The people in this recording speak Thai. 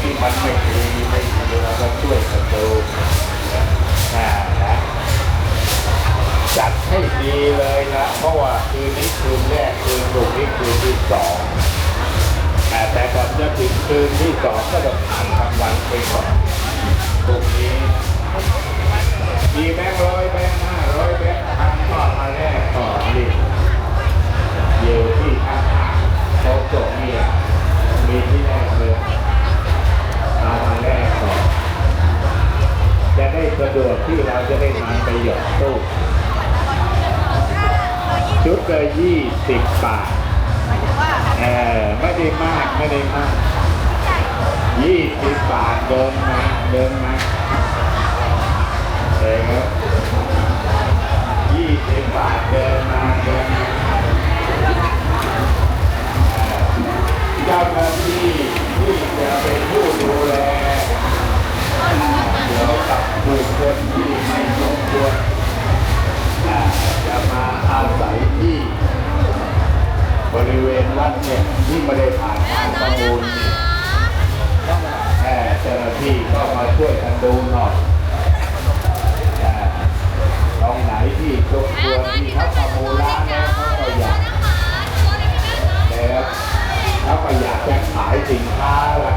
ที่มันไม่ดีไม่ดีเราก็ช่วยกันดูนะนะจัดให้ดีเลยนะ เพราะว่าคืนนี้คืนแรกคืนลูกนี้คืนที่สองแต่แต่ก่อนจะถึงคืนที่สองก็ต้องผ่านกลางวันไปก่อน สะดวกที่เราจะได้นำไปหยอดตู้ชุดละยี่สิบบาทเออไม่ได้มากไม่ได้มากยี่สิบบาทเดินมาเดินมา บริเวณวัดเนี่ยที่ไม่ได้ผ่านการประมูลนี่แค่เจ้าหน้าที่ก็มาช่วยกันดูหน่อยตรงไหนที่ตัวตัที่เขาประมูลแล้วเขาก็อยากแล้วเขาก็อยากจะขายสินค้ารา